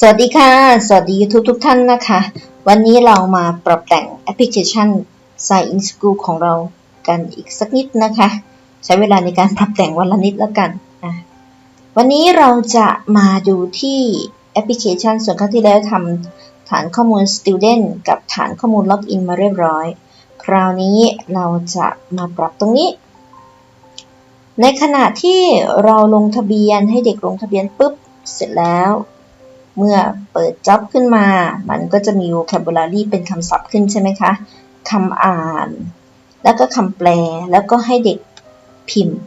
สวัสดีค่ะ สวัสดี YouTube ทุกท่านนะคะ วันนี้เรามาปรับแต่งแอปพลิเคชัน Sign in School ของเรากันอีกสักนิดนะคะ ใช้เวลาในการปรับแต่งวันละนิดแล้วกันอะวันนี้เราจะมาดูที่แอปพลิเคชัน ส่วนครั้งที่แล้วทำฐานข้อมูล Student กับฐานข้อมูล Login มาเรียบร้อย คราวนี้เราจะมาปรับตรงนี้ ในขณะที่เราลงทะเบียนให้เด็กลงทะเบียนปุ๊บเสร็จแล้ว เมื่อเปิดจ็อบขึ้นมา มันก็จะมี vocabulary เป็นคำศัพท์ขึ้นใช่ไหมคะคำอ่าน แล้วก็คำแปล แล้วก็ให้เด็กพิมพ์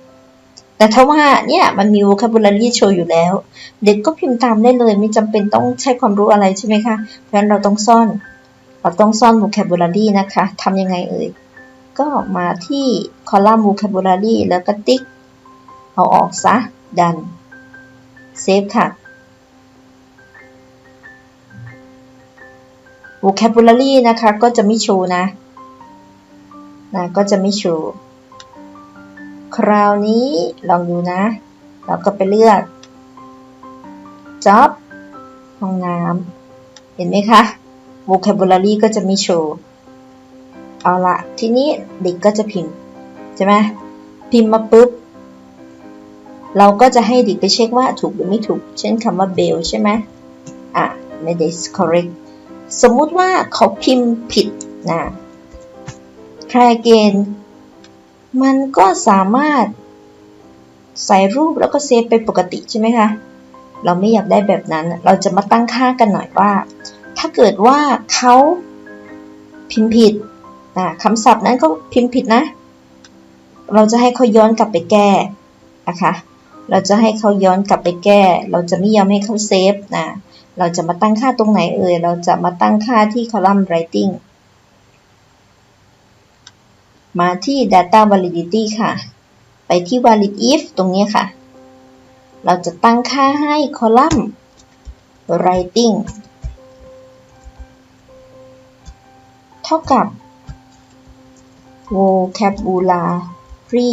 แต่ถ้าว่าเนี่ยมันมี vocabulary โชว์อยู่แล้ว เด็กก็พิมพ์ตามได้เลย ไม่จำเป็นต้องใช้ความรู้อะไรใช่ไหมคะ เพราะฉะนั้นเราต้องซ่อน เราต้องซ่อน vocabulary นะคะทำยังไงเอ่ย ก็มาที่คอลัมน์ vocabulary แล้วก็ติ๊ก เอาออกซะ ดัน เซฟค่ะ vocabulary นะคะ ก็จะไม่โชว์นะนะก็จะไม่โชว์คราวนี้ลองดูนะ เราก็ไปเลือก job ห้องน้ำเห็นไหมคะ vocabulary ก็จะไม่โชว์เอาละทีนี้เด็กก็จะพิมพ์ใช่ไหมพิมพ์มาปุ๊บ เราก็จะให้เด็กไปเช็คว่าถูกหรือไม่ถูก เช่นคำว่า bell ใช่ไหมอะไม่ได้ correct สมมุติว่าเขาพิมพ์ผิดนะ try again มันก็สามารถใส่รูปแล้วก็เซฟไปปกติใช่ไหมคะ เราไม่อยากได้แบบนั้น เราจะมาตั้งค่ากันหน่อยว่า ถ้าเกิดว่าเขาพิมพ์ผิดนะคำศัพท์นั้นก็พิมพ์ผิดนะ เราจะให้เขาย้อนกลับไปแก้นะคะ เราจะให้เขาย้อนกลับไปแก้ เราจะไม่ยอมให้เขาเซฟนะ เราจะมาตั้งค่าตรงไหนเอ่ย เราจะมาตั้งค่าที่คอลัมน์ writing มาที่ data validity ค่ะ ไปที่ valid if ตรงนี้ค่ะ เราจะตั้งค่าให้คอลัมน์ writing เท่ากับ vocabulary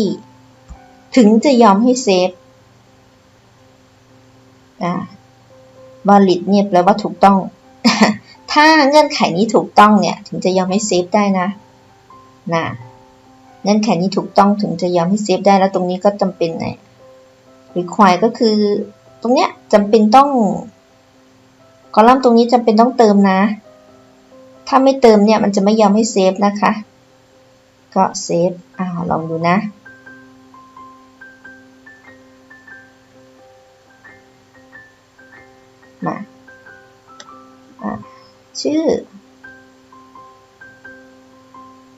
ถึงจะยอมให้เซฟ valid เนี่ยแปลว่าถูกต้อง ถ้าเงื่อนไขนี้ถูกต้องเนี่ย ถึงจะยอมให้เซฟได้นะนะเงื่อนไขนี้ถูกต้องถึงจะยอมให้เซฟได้แล้วตรงนี้ก็จำเป็นไง require ก็คือ ตรงเนี้ยจำเป็นต้องคอลัมน์ตรงนี้จำเป็นต้องเติมนะ ถ้าไม่เติมเนี่ยมันจะไม่ยอมให้เซฟนะคะ ก็เซฟอ่าลองดูนะ ชื่อ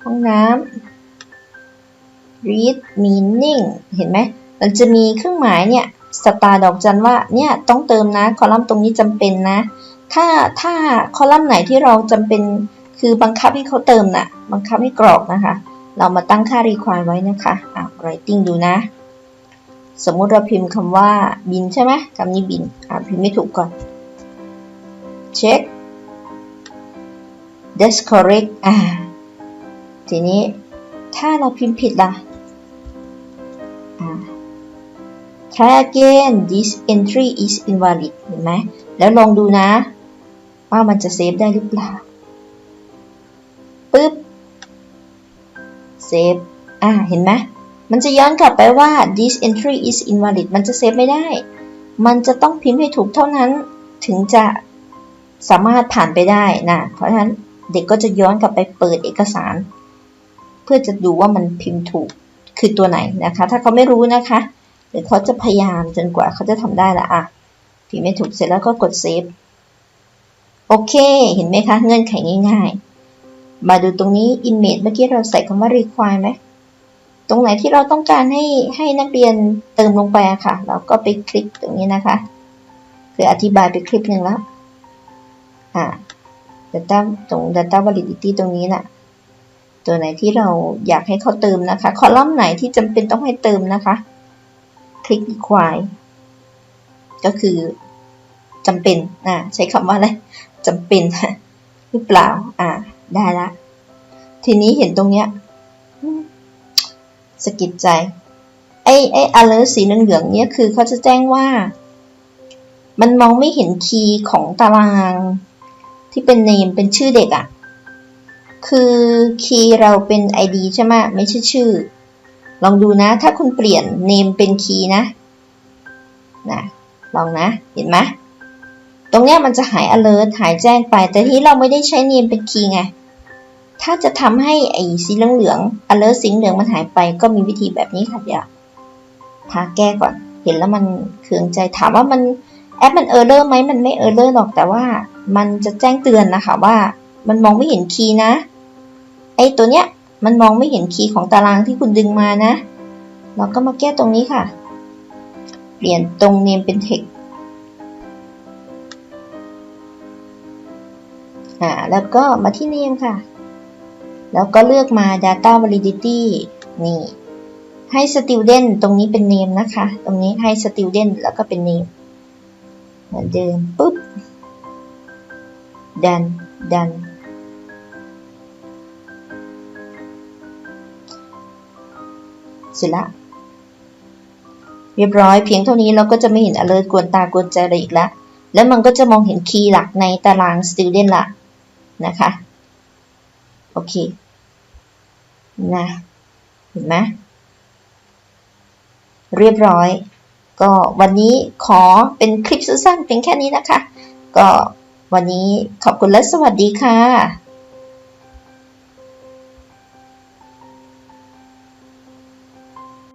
ห้องน้ำ read meaning เห็นไหม มันจะมีเครื่องหมายเนี่ยสตาร์ดอกจันว่าเนี่ยต้องเติมนะ คอลัมน์ตรงนี้จำเป็นนะ ถ้าถ้าคอลัมน์ไหนที่เราจำเป็นคือบังคับให้เขาเติมนะ่ะ บังคับให้กรอกนะคะ เรามาตั้งค่า require ไว้นะคะอะ writing ดูนะ สมมุติเราพิมพ์คำว่าบินใช่ไหมคำนี้บิน อะ พิมพ์ไม่ถูกก่อน check that's correct อ่า ทีนี้ถ้าเราพิมพ์ผิดล่ะอ่า try again this entry is invalid เห็นไหม แล้วลองดูนะ ว่ามันจะเซฟได้หรือเปล่า ปึ๊บ เซฟ อ่า เห็นไหม มันจะย้อนกลับไปว่า this entry is invalid มันจะเซฟไม่ได้ มันจะต้องพิมพ์ให้ถูกเท่านั้น ถึงจะสามารถผ่านไปได้นะ เพราะฉะนั้น เด็กก็จะย้อนกลับไปเปิดเอกสาร เพื่อจะดูว่ามันพิมพ์ถูกคือตัวไหนนะคะ ถ้าเขาไม่รู้นะคะเดี๋ยวเขาจะพยายามจนกว่าเขาจะทำได้ละอะพิมพ์ไม่ถูกเสร็จแล้วก็กดเซฟโอเค เห็นไหมคะ เงื่อนไขง่าย ๆ มาดูตรงนี้ image เมื่อกี้เราใส่คำว่า require ไหมตรงไหนที่เราต้องการให้ให้นักเรียนเติมลงไปอะค่ะ เราก็ไปคลิกตรงนี้นะคะ คืออธิบายไปคลิปหนึ่งแล้ว อ่า data ตรง data validity ตรงนี้นะ่ะ ตัวไหนที่เราอยากให้เขาเติมนะคะ คอลัมน์ไหนที่จำเป็นต้องให้เติมนะคะ คลิก require ก็คือจำเป็นอ่าใช้คำว่าอะไรจำเป็นหรือเปล่า อ่า ได้ละ ทีนี้เห็นตรงเนี้ยสะกิดใจ ไอ้ไอ้ alert สีเหลืองๆเนี้ยคือเขาจะแจ้งว่า มันมองไม่เห็นคีย์ของตาราง ที่เป็น name เป็นชื่อเด็กอะ่ะ คือคีย์เราเป็น ID ใช่ไหมไม่ใช่ชื่อ ลองดูนะ ถ้าคุณเปลี่ยน name เป็นคีย์นะนะลองนะ เห็นไหมตรงเนี้ยมันจะหาย alert หายแจ้งไป แต่ที่เราไม่ได้ใช้ name เป็นคีย์ไง ถ้าจะทำให้ไอ้สีเหลืองๆ alert สีเหลืองมันหายไป ก็มีวิธีแบบนี้ค่ะเดี๋ยวพาแก้ก่อน เห็นแล้วมันเคืองใจถามว่ามัน แอปมันเออร์เลอร์ไหมมันไม่เออร์เลอร์หรอกแต่ว่ามันจะแจ้งเตือนนะคะว่า มันมองไม่เห็นคีย์นะ ไอตัวเนี้ยมันมองไม่เห็นคีย์ของตารางที่คุณดึงมานะ เราก็มาแก้ตรงนี้ค่ะ เปลี่ยนตรง name เป็น text อ่าแล้วก็มาที่ name ค่ะ แล้วก็เลือกมา data validity นี่ให้ student ตรงนี้เป็น name นะคะ ตรงนี้ให้ student แล้วก็เป็น name เหมือนเดิมปุ๊บ ดัน ดัน เสร็จละเรียบร้อยเพียงเท่านี้เราก็จะไม่เห็น alert กวนตากวนใจอะไรอีกแล้วแล้วมันก็จะมองเห็นคีย์หลักในตาราง student ละนะคะ โอเค นะ เห็นไหมเรียบร้อย ก็วันนี้ขอเป็นคลิปสั้นๆเพียงแค่นี้นะคะ ก็วันนี้ขอบคุณและสวัสดีค่ะ